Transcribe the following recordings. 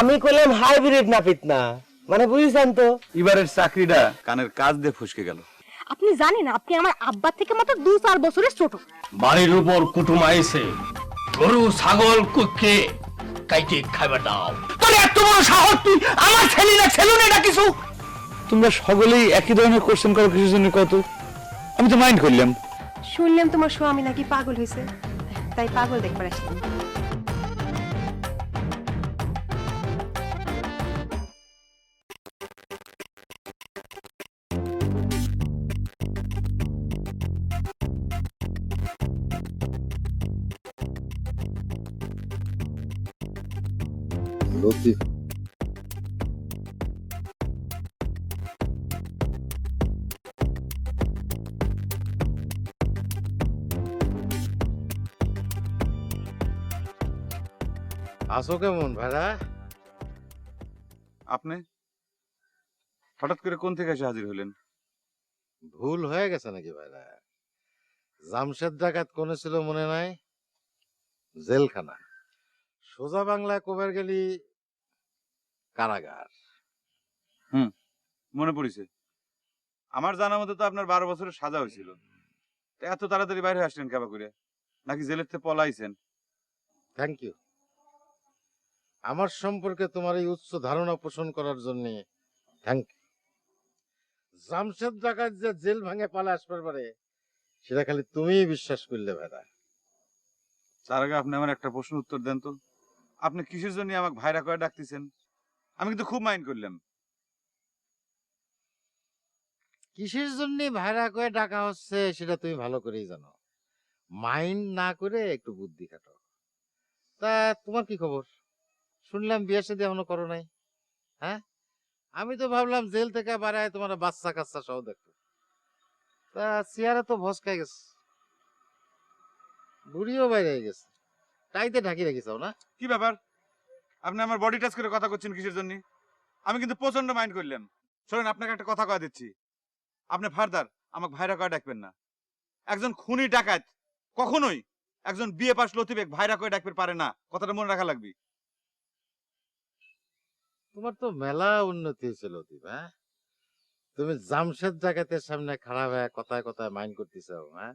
আমি কইলাম হাইব্রিড নাপিত না মানে বুঝছেন তো? এবারের চাকরিটা কানের কাজ দিয়ে ফসকে গেল। আপনি জানেন আপনি আমার আব্বার থেকে মাত্র দু চার বছরের ছোট। বাড়ির উপর কুটুম আইছে। গরু ছাগল কুক্ষে কাইটে খাইবে দাও। তোর এত বড় সাহস তুই আমার ছেলে না ছেলে না এটা কিছু? তোমরা সকলেই একই ধরনের কোশ্চেন করো কিছুর জন্য কত? আমি তো মাইন্ড করলাম। শুনলাম তোমার স্বামী নাকি পাগল হয়েছে তাই পাগল দেখবার আসলাম। আসো কেমন ভাড়া আপনি? হঠাৎ করে কোন থেকে এসে হাজির হলেন? ভুল হয়ে গেছে নাকি ভাইরা? জামশেদ ডাকাত কোনে ছিল মনে নাই? জেলখানা। সোজা বাংলা কবার গেলি? কারাগার। হুম মনে পড়েছে। আমার জানা মতো তো আপনার বারো বছরের সাজা হয়েছিল। এত তাড়াতাড়ি বাইরে আসলেন কেবা করে নাকি জেলের থেকে পলাইছেন? থ্যাংক ইউ আমার সম্পর্কে তোমার এই উচ্চ ধারণা পোষণ করার জন্য। থ্যাংক ইউ জামশেদ ডাকাত যে জেল ভাঙে পালে আসবার পারে সেটা খালি তুমিই বিশ্বাস করলে ভাইরা তার আগে আপনি আমার একটা প্রশ্ন উত্তর দেন তো। আপনি কিসের জন্য আমাকে ভাইরা করে ডাকতেছেন? আমি কিন্তু খুব মাইন্ড করলাম। কিসের জন্য ভাইরা করে ডাকা হচ্ছে সেটা তুমি ভালো করেই জানো। মাইন্ড না করে একটু বুদ্ধি খাটো। তা তোমার কি খবর? শুনলাম বিয়ে সাথে এখনও করো নাই। হ্যাঁ? আমি তো ভাবলাম জেল থেকে বাড়ায় তোমার বাচ্চা কাচ্চা সহ দেখো তা চেয়ারে তো ভসকাই গেছে। বুড়িও বাইরে গেছে। তাইতে ঢাকি রেখেছাও না। কি ব্যাপার? আপনি আমার বডি টাচ করে কথা করছেন কিসের জন্য? আমি কিন্তু প্রচণ্ড মাইন্ড করলাম। শোনেন, আপনাকে একটা কথা কয়া দিচ্ছি। আপনি ফার্দার, আমাকে ভাইরা করে ডাকবেন না। একজন খুনি ডাকাত, কখনোই একজন বিয়ে পাস লতিবেক ভাইরা করে ডাকতে পারে না। কথাটা মনে রাখা লাগবে। তোমার তো মেলা উন্নতি হয়েছিল লতিফ হ্যাঁ? তুমি জামশেদ জাকাতের সামনে খারাপ হয়ে কথায় কথায় মাইন্ড করতেছো হ্যাঁ?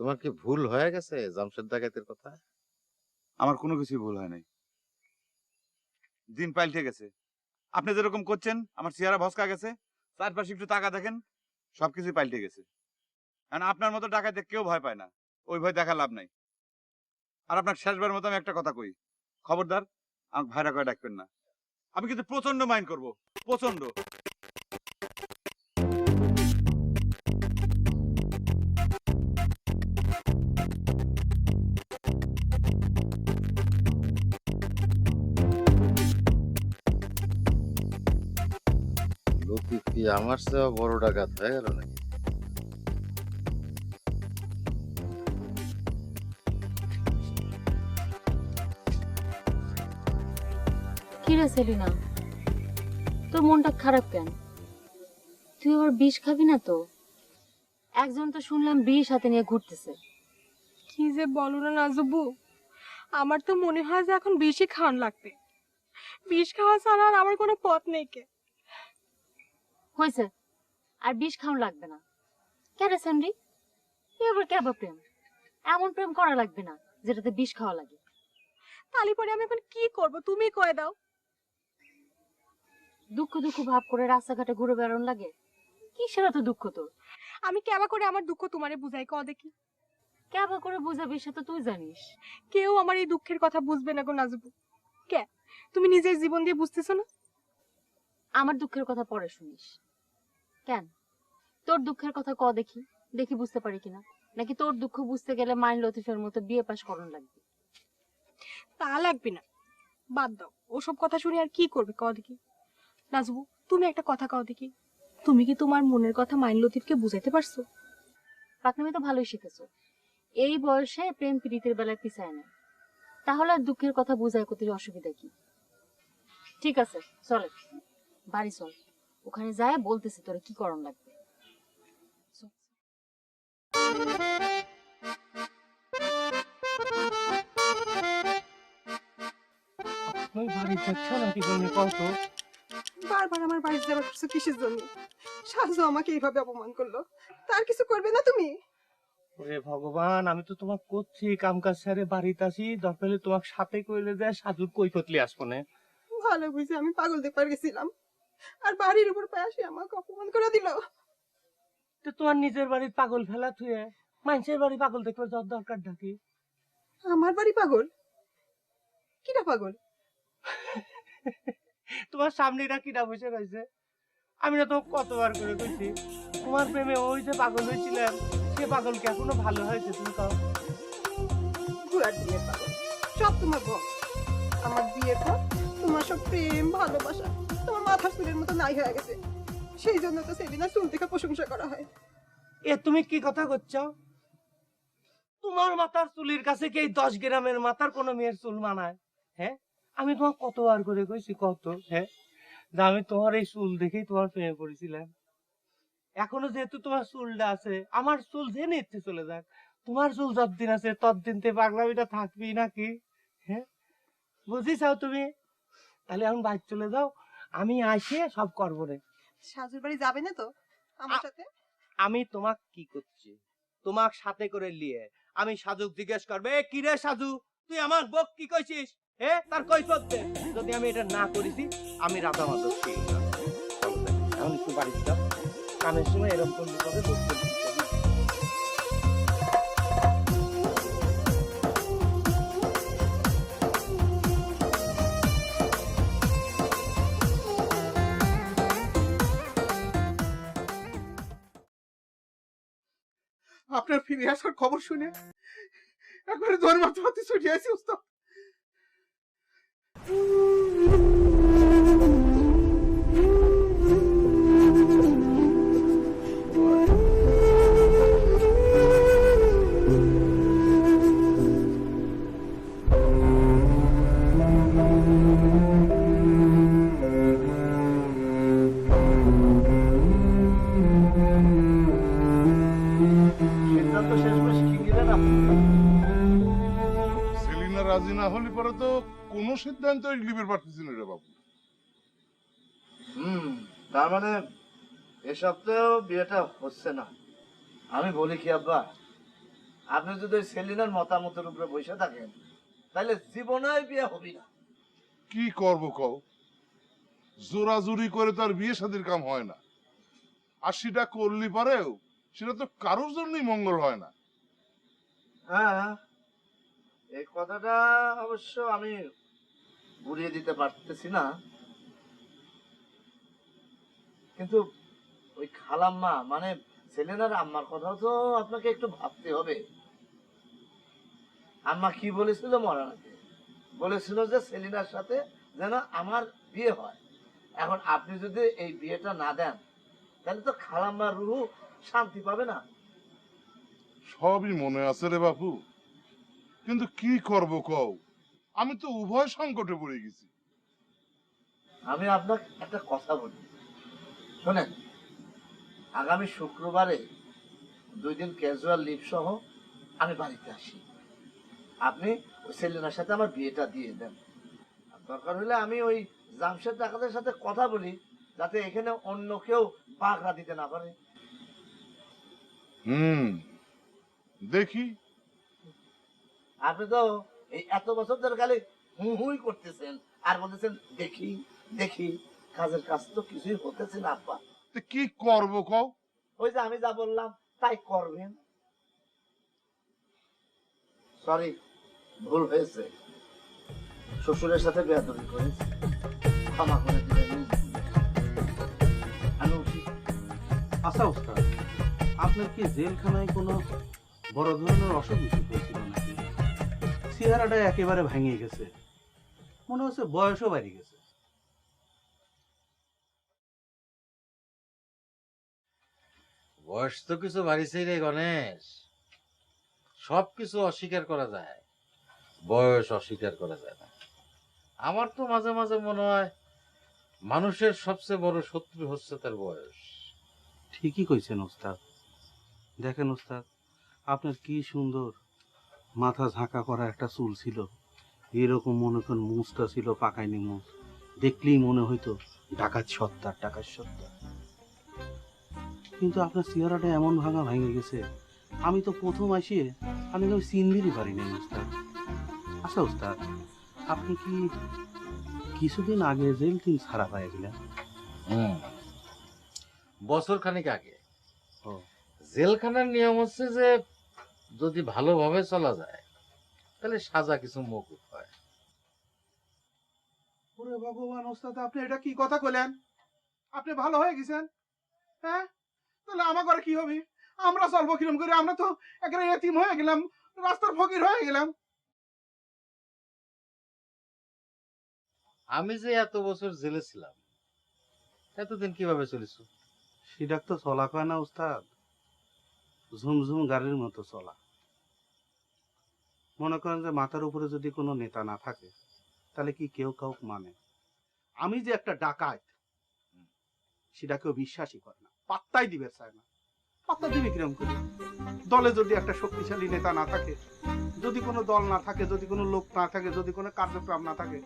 তোমার কি ভুল হয়ে গেছে জামশেদ জাকাতের কথা? আমার কোনো কিছুই ভুল হয় নাই। দিন পাল্টে গেছে। আপনি যেরকম করছেন, আমার চেহারা ভসকা গেছে, চারপাশে একটু টাকা দেখেন, সবকিছুই পাল্টে গেছে। কারণ আপনার মতো টাকাতে কেউ ভয় পায় না, ওই ভয় দেখা লাভ নাই। আর আপনার শেষবার মতো আমি একটা কথা কই, খবরদার, আমাকে ভাইরা করে ডাকবেন না। আমি কিন্তু প্রচণ্ড মাইন্ড করব। প্রচণ্ড আমার চেয়ে বড় ডাকাত হয়ে গেল নাকি? সেলিনা তোর মনটা খারাপ কেন? তুই আবার বিষ খাবি না তো? একজন তো শুনলাম বিষ হাতে নিয়ে ঘুরতেছে। কি যে বলো না নাজবু আমার তো মনে হয় যে এখন বেশি খাওয়ান লাগবে। বিষ খাওয়া ছাড়া আর আমার কোনো পথ নেই কে? হয়েছে আর বিষ খাওয়া লাগবে না। কেন স্যান্ডি আবার কেবা প্রেম? এমন প্রেম করা লাগবে না যেটাতে বিষ খাওয়া লাগে। তালি পরে আমি এখন কি করব তুমি কয়ে দাও। দুঃখ দুঃখ ভাব করে রাস্তাঘাটে ঘুরে বেড়ানো লাগে। কি কিসের এত দুঃখ তোর? আমি কেবা করে আমার দুঃখ তোমারে বুঝাই ক দেখি। কেবা করে বুঝাবি সে তো তুই জানিস। কেউ আমার এই দুঃখের কথা বুঝবে না গো নাজবু। কে? তুমি নিজের জীবন দিয়ে বুঝতেছো না? আমার দুঃখের কথা পরে শুনিস। কেন? তোর দুঃখের কথা ক দেখি দেখি বুঝতে পারি কিনা? নাকি তোর দুঃখ বুঝতে গেলে মাইন লতিফের মতো বিয়ে পাশ করণ লাগবে? তা লাগবে না। বাদ দাও ওসব কথা শুনে আর কি করবে ক দেখি। নাজবু তুমি একটা কথা কও দেখি। তুমি কি তোমার মনের কথা মাইন লতিফকে বুঝাইতে পারছ? পাকনামি তো ভালোই শিখেছো। এই বয়সে প্রেম প্রীতির বেলায় পিছায় না তাহলে আর দুঃখের কথা বুঝায় করতে অসুবিধা কি? ঠিক আছে, চলে। বাড়ি চল। ওখানে যায় বলতেছি তোরা কি করণ লাগবে। চল। তুমি বাড়ি যাচ্ছ নাকি তুমি কত? বারবার আমার বাড়ি যাবার কিছু কিসের জন্য? সাজু আমাকে এইভাবে অপমান করল। তার কিছু করবে না তুমি? ওরে ভগবান আমি তো তোমাক করছি কাম কাজ সারে বাড়িতে আসি দরকার তোমাক সাথে কইলে যায় সাজুর কই ফতলি আসব না। ভালো বুঝে আমি পাগল দেপার গেছিলাম। আর বাড়ির উপর পাশে আমাকে অপমান করে দিল। তো তোমার নিজের বাড়ির পাগল ফেলা থুয়ে মানুষের বাড়ি পাগল দেখবে যাওয়ার দরকার ডাকি আমার বাড়ি পাগল? কিটা পাগল? তোমার সামনে এটা কিনা বসে রয়েছে। আমি না তোমাকে কতবার করে কইছি তোমার প্রেমে ওই যে পাগল হয়েছিলাম সে পাগল কি এখনও ভালো হয়েছে তুমি ঘোড়ার দিনের পাগল। সব তোমার ভোগ আমার বিয়ের পর তোমার সব প্রেম ভালোবাসা তোমার মাথা চুলের মতো নাই হয়ে গেছে। সেই জন্য তো সেদিনা চুল থেকে প্রশংসা করা হয়। এ তুমি কি কথা করছ তোমার মাথার চুলির কাছে কি এই দশ গ্রামের মাথার কোনো মেয়ের চুল মানায়? হ্যাঁ? আমি তোমার কতবার করে কইছি কত? হ্যাঁ? যে আমি তোমার এই চুল দেখেই তোমার প্রেমে পড়েছিলাম। এখনও যেহেতু তোমার চুলটা আছে আমার চুল জেনে ইচ্ছে চলে যাক তোমার চুল যতদিন আছে ততদিন তে পাগলামিটা থাকবি নাকি? হ্যাঁ? বুঝিছাও তুমি? তাহলে এখন বাইক চলে যাও আমি আসে সব করব রে। সাজুর বাড়ি যাবে না তো আমার সাথে? আমি তোমাক কি করছি? তোমাক সাথে করে লিয়ে আমি সাজুক জিজ্ঞেস করবে "এ, কি রে সাজু? তুই আমার বক কি কইছিস? তার কই দে যদি আমি এটা না আমি রাধা মাধব। এখন একটু বাড়িতে যাও সময় এরকম হবে। আপনার ফিরে আসার খবর শুনে একবারে হাতে ছুটে আসি উস্তাদ সিদ্ধান্ত শেষমেশ কি দিলেন আপনি? সেলিনা রাজি না হলে পরে তো কোনো সিদ্ধান্ত লিবের পারতেছি না রে বাবু। হুম তার মানে এ সপ্তাহেও বিয়েটা হচ্ছে না। আমি বলি কি আব্বা আপনি যদি ওই সেলিনার মতামতের উপরে বসে থাকেন তাহলে জীবনে বিয়ে হবি না। কি করব কও? জোরাজুরি করে তো আর বিয়ে শাদির কাম হয় না। আর সেটা করলি পরেও সেটা তো কারোর জন্যই মঙ্গল হয় না। হ্যাঁ এই কথাটা অবশ্য আমি বুড়িয়ে দিতে পারতেছি না। কিন্তু ওই খালাম্মা মানে আম্মার কথাও তো আপনাকে একটু ভাবতে হবে। আম্মা কি বলেছিল আগে? বলেছিল যে সেলিনার সাথে যেন আমার বিয়ে হয়। এখন আপনি যদি এই বিয়েটা না দেন, তাহলে তো খালাম্মার রুহু শান্তি পাবে না। সবই মনে আছে রে বাপু। কিন্তু কি করব কও? আমি তো উভয় সংকটে পড়ে গেছি। আমি আপনাকে একটা কথা বলি। শোনেন আগামী শুক্রবারে দুই দিন ক্যাজুয়াল লিভ সহ আমি বাড়িতে আসি। আপনি ওই সেলিনার সাথে আমার বিয়েটা দিয়ে দেন। দরকার হলে আমি ওই জামশেদ ডাকাতের সাথে কথা বলি যাতে এখানে অন্য কেউ বাগড়া দিতে না পারে। হুম দেখি। আপনি তো এই এত বছর ধরে খালি হুই হুই করতেছেন আর বলতেছেন দেখি দেখি কাজের কাজ তো কিছুই হতেছে না আব্বা। তো কি করব কও? ওই যে আমি যা বললাম তাই করবেন। সরি ভুল হয়েছে। শ্বশুরের সাথে বেয়াদবি করেছি। ক্ষমা করে দিবেন। আমি উঠি। আচ্ছা ওস্তাদ আপনার কি জেলখানায় কোনো বড় ধরনের অসুখ বিসুখ হয়েছিল নাকি? চেহারাটা একেবারে ভেঙে গেছে। মনে হচ্ছে বয়সও বাড়ি গেছে। বয়স তো কিছু বাড়িছেই রে গণেশ। সব কিছু অস্বীকার করা যায়। বয়স অস্বীকার করা যায় না। আমার তো মাঝে মাঝে মনে হয় মানুষের সবচেয়ে বড় শত্রু হচ্ছে তার বয়স। ঠিকই কইছেন ওস্তাদ। দেখেন ওস্তাদ আপনার কি সুন্দর মাথা ঝাঁকা করা একটা চুল ছিল। এরকম মনে করেন মুছটা ছিল পাকাইনি মুছ দেখলেই মনে হইতো ডাকাত সত্তার ডাকাত সত্তার। কিন্তু আপনার চেহারাটা এমন ভাঙা ভেঙে গেছে আমি তো প্রথম আসিয়ে আমি তো চিনবিরই পারি নাই উস্তাদ আচ্ছা উস্তাদ আপনি কি কিছুদিন আগে জেল তিন ছাড়া পাই গেলেন বছর খানিক আগে। ও। জেলখানার নিয়ম হচ্ছে যে যদি ভালোভাবে চলা যায় তাহলে সাজা কিছু মকুব হয়। ওরে ভগবান ওস্তাদ আপনি এটা কি কথা কইলেন? আপনি ভালো হয়ে গেছেন? হ্যাঁ? তাহলে আমার ঘরে কি হবে? আমরা চলবো কিরম করে? আমরা তো একেবারে এতিম হয়ে গেলাম রাস্তার ফকির হয়ে গেলাম। আমি যে এত বছর জেলে ছিলাম এতদিন কীভাবে চলেছ সেটা তো চলা কয় না উস্তাদ ঝুমঝুম গাড়ির মতো চলা। মনে করেন যে মাথার উপরে যদি কোনো নেতা না থাকে, তাহলে কি কেউ কাউ মানে? আমি যে একটা ডাকাত, সেটা কেউ বিশ্বাসই করে না। পাত্তাই দিবে চায় না। পাত্তা দিবে কিরম করে? দলে যদি একটা শক্তিশালী নেতা না থাকে, যদি কোনো দল না থাকে, যদি কোনো লোক না থাকে, যদি কোনো কার্যক্রম না থাকে,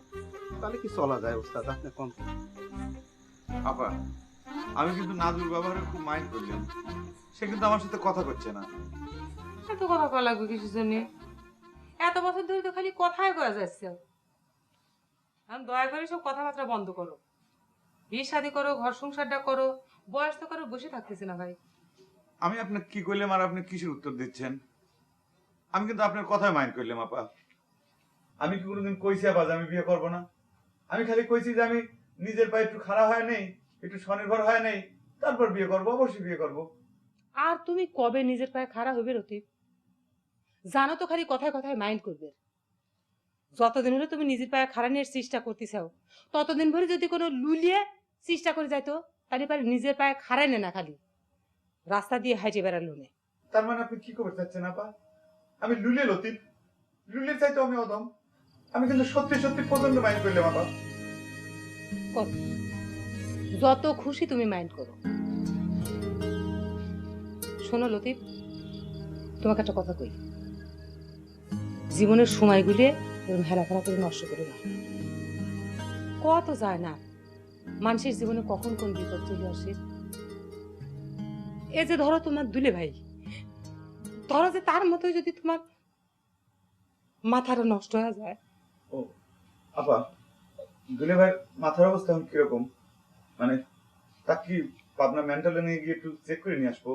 তাহলে কি চলা যায় উস্তাদ? আপনি কোন আপা আমি কিন্তু নাজুর ব্যবহারে খুব মাইন্ড করলাম সে কিন্তু আমার সাথে কথা করছে না। এত কথা কয় লাগবে কিছু জন্য? এত বছর ধরে তো খালি কথাই কয়া যাচ্ছে। এখন দয়া করে সব কথাবার্তা বন্ধ করো। বিয়ে শাদি করো ঘর সংসারটা করো বয়স তো করো বসে থাকতেছে না ভাই। আমি আপনাকে কি করলাম আর আপনি কিসের উত্তর দিচ্ছেন? আমি কিন্তু আপনার কথাই মাইন্ড করলাম আপা। আমি কি কোনোদিন কইছি আবার আমি বিয়ে করব না? আমি খালি কইছি যে আমি নিজের পায়ে একটু খাড়া হয় নেই। একটু স্বনির্ভর হয় নেই তারপর বিয়ে করব অবশ্যই বিয়ে করব। আর তুমি কবে নিজের পায়ে খাড়া হবে রতিব? জানো তো খালি কথায় কথায় মাইন্ড করবে। যতদিন হলে তুমি নিজের পায়ে খাড়া নিয়ে চেষ্টা করতে চাও ততদিন ভরে যদি কোনো লুলিয়ে চেষ্টা করে যাইতো তাহলে পারে নিজের পায়ে খাড়াই নে না খালি। রাস্তা দিয়ে হাইটে বেড়ালো নে। তার মানে আপনি কি করতে চাচ্ছেন আপা? আমি লুলে লতিফ। লুলের চাইতো আমি অদম। আমি কিন্তু সত্যি সত্যি প্রচণ্ড মাইন্ড করলাম আপা। করো। যত খুশি তুমি মাইন্ড করো। শোনো লতিফ, তোমাকে একটা কথা কই। জীবনের সময়গুলি এরকম হেলাফেলা করে নষ্ট করে না। কত যায় না মানুষের জীবনে কখন কোন বিপদ চলে আসে। এ যে ধরো তোমার দুলে ভাই, ধরো যে তার মতোই যদি তোমার মাথাটা নষ্ট হয়ে যায়। ও, আপা, দুলে ভাই মাথার অবস্থা কীরকম? মানে তা কি পাবনা মেন্টালে নিয়ে গিয়ে একটু চেক করে নিয়ে আসব।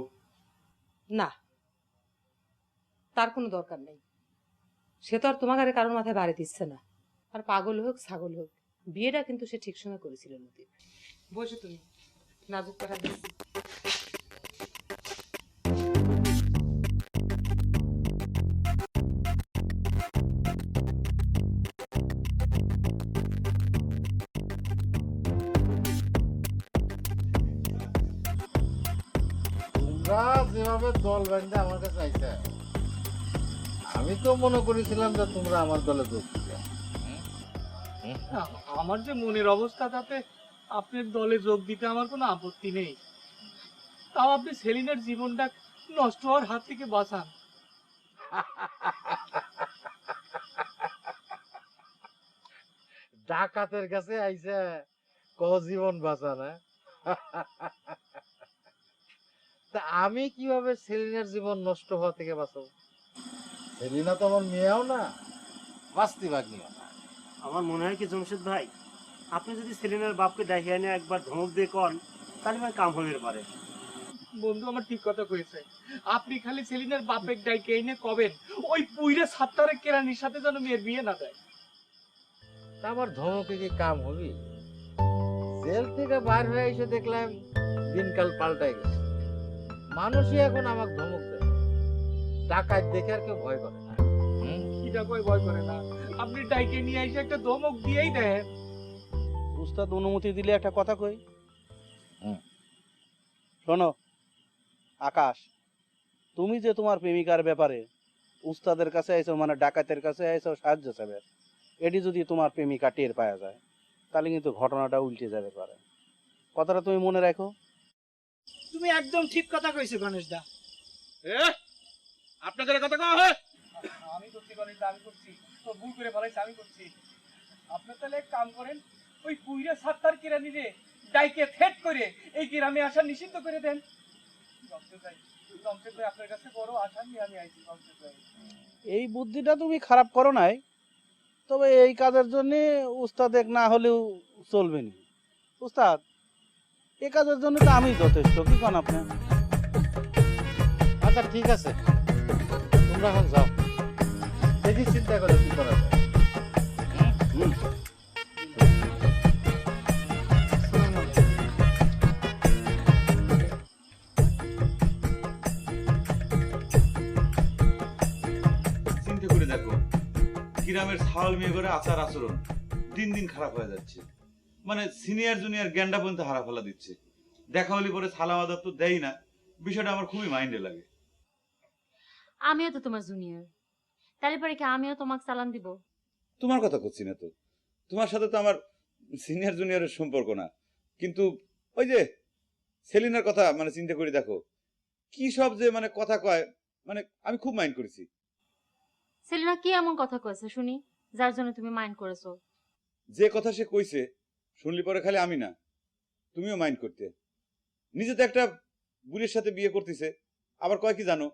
না, তার কোনো দরকার নেই। সে তো আর তোমার আরে কারোর মাথায় বাড়ি দিচ্ছে না। আর পাগল হোক, ছাগল হোক, বিয়েটা কিন্তু সে ঠিক সময় করেছিল, নদীর। বসে তুমি, নাজুক কথা দিচ্ছি যেভাবে দল বেঁধে আমার কাছে চাইছে আমি তো মনে করেছিলাম যে তোমরা আমার দলে যোগ দিবে। আমার যে মনের অবস্থা তাতে আপনার দলে যোগ দিতে আমার কোনো আপত্তি নেই। তাও আপনি সেলিনের জীবনটা নষ্ট হওয়ার হাত থেকে বাঁচান। ডাকাতের কাছে আইছে ক জীবন বাঁচানা তা আমি কীভাবে সেলিনার জীবন নষ্ট হওয়া থেকে বাঁচাবো? সেলিনা তো আমার মেয়েও না। বাস্তি ভাগ্নিও না আমার মনে হয় কি জমশেদ ভাই আপনি যদি সেলিনের বাপকে ডাকিয়ে এনে একবার ধমক দিয়ে কন তাহলে ভাই কাম হয়ে পারে। বন্ধু আমার ঠিক কথা কয়েছে আপনি খালি সেলিনের বাপের ডাইকে এনে কবেন ওই পুইরে সাত্তারে কেরানির সাথে যেন মেয়ের বিয়ে না দেয়। তা আমার ধমকে কি কাম হবি? জেল থেকে বার হয়ে এসে দেখলাম দিনকাল পাল্টাই গেছে। মানুষই এখন আমাকে ধমক দেয়। ডাকাত দেখে আর কেউ ভয় করে না। হুম? কিটা কই ভয় করে না? আপনি ডাইকে নিয়ে এসে একটা ধমক দিয়েই দেন। উস্তাদ অনুমতি দিলে একটা কথা কই? হুম। শোনো আকাশ তুমি যে তোমার প্রেমিকার ব্যাপারে উস্তাদের কাছে আইছো মানে ডাকাতের কাছে আইছো সাহায্য চাবে এটি যদি তোমার প্রেমিকা টের পাওয়া যায় তাহলে কিন্তু ঘটনাটা উল্টে যাবে পারে। কথাটা তুমি মনে রাখো। তুমি একদম ঠিক কথা কইছো গণেশ দা এ আপনাদের কথা কওয়া হয়? আমি করছি করে আমি করছি। তো ভুল করে ফেলাইছি আমি করছি। আপনি তাহলে এক কাম করেন ওই কুইরা সাত্তার কিরানি রে ডাইকে থেট করে এই গ্রামে আসা নিষিদ্ধ করে দেন। ভাই আপনার কাছে বড় আশা নিয়ে আমি আইছি জমশেদ এই বুদ্ধিটা তুমি খারাপ করো নাই তবে এই কাজের জন্য উস্তাদ এক না হলেও চলবে না। উস্তাদ এই কাজের জন্য তো আমি যথেষ্ট কি কোন আপনি? আচ্ছা ঠিক আছে। তোমরা এখন যাও। দেখি চিন্তা করে কি করা যায়। চিন্তা করে দেখো গ্রামের ছাল মেয়ে করে আচার আচরণ দিন দিন খারাপ হয়ে যাচ্ছে। মানে সিনিয়র জুনিয়র জ্ঞানটা পর্যন্ত হারা ফেলা দিচ্ছে। দেখা হলে পরে সালাম আদব তো দেয় না। বিষয়টা আমার খুবই মাইন্ডে লাগে। আমিও তো তোমার জুনিয়র তাহলে পরে কি আমিও তোমাকে সালাম দিব? তোমার কথা করছি না তো। তোমার সাথে তো আমার সিনিয়র জুনিয়রের সম্পর্ক না। কিন্তু ওই যে সেলিনার কথা মানে চিন্তা করে দেখো। কি সব যে মানে কথা কয় মানে আমি খুব মাইন্ড করেছি। সেলিনা কি এমন কথা কয়েছে শুনি? যার জন্য তুমি মাইন্ড করেছ। যে কথা সে কইছে শুনলি পরে খালি আমি না। তুমিও মাইন্ড করতে। নিজে তো একটা বুড়ির সাথে বিয়ে করতেছে। আবার কয় কি জানো?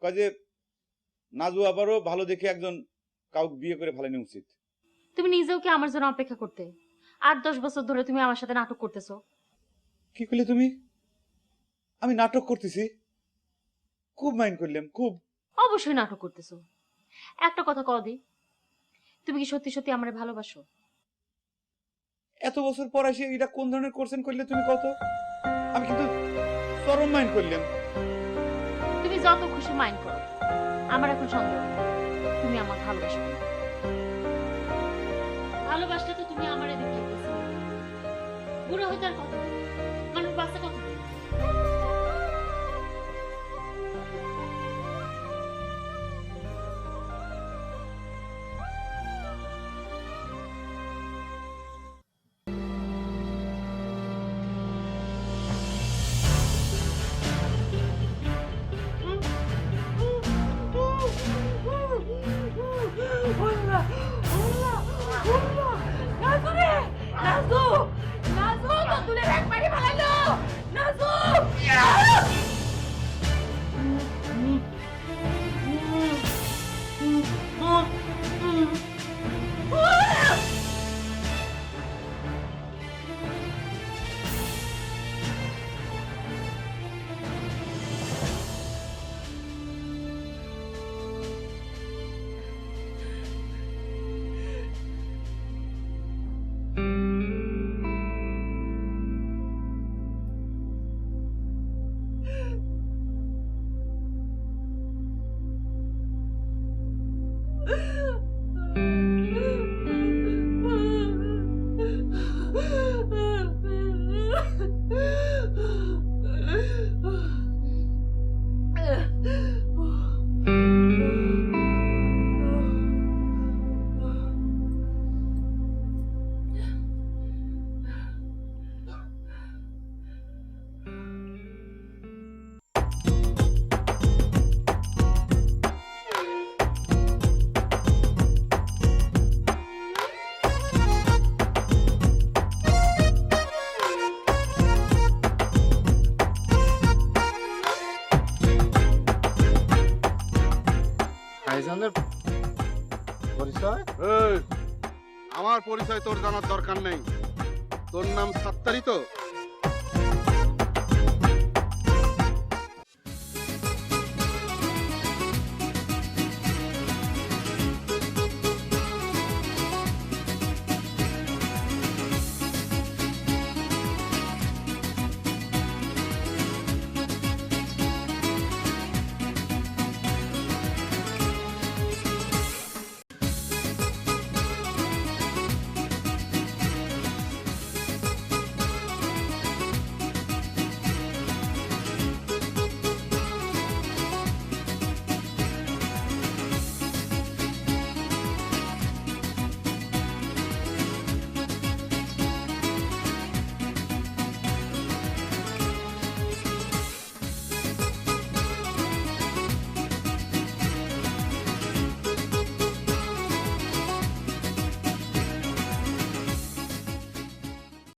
কয় যে নাজু আবারও ভালো দেখে একজন কাউকে বিয়ে করে ফেলানো উচিত। তুমি নিজেও কি আমার জন্য অপেক্ষা করতে? আট দশ বছর ধরে তুমি আমার সাথে নাটক করতেছো। কি করলে তুমি? আমি নাটক করতেছি। খুব মাইন্ড করলাম খুব। অবশ্যই নাটক করতেছো। একটা কথা কও দি। তুমি কি সত্যি সত্যি আমারে ভালোবাসো? এত বছর পর এসে এটা কোন ধরনের কোর্সেন করলে তুমি কত? আমি কিন্তু চরম মাইন্ড করলাম। তুমি যত খুশি মাইন্ড করো, আমার এখন সন্দেহ তুমি আমার ভালোবাসো। ভালোবাসলে তো তুমি আমার এদিকে বুড়ো হইতে আর কত? মানুষ বাঁচতে কত ভাইজানের পরিচয়? আমার পরিচয় তোর জানার দরকার নেই। তোর নাম সাত্তারি তো?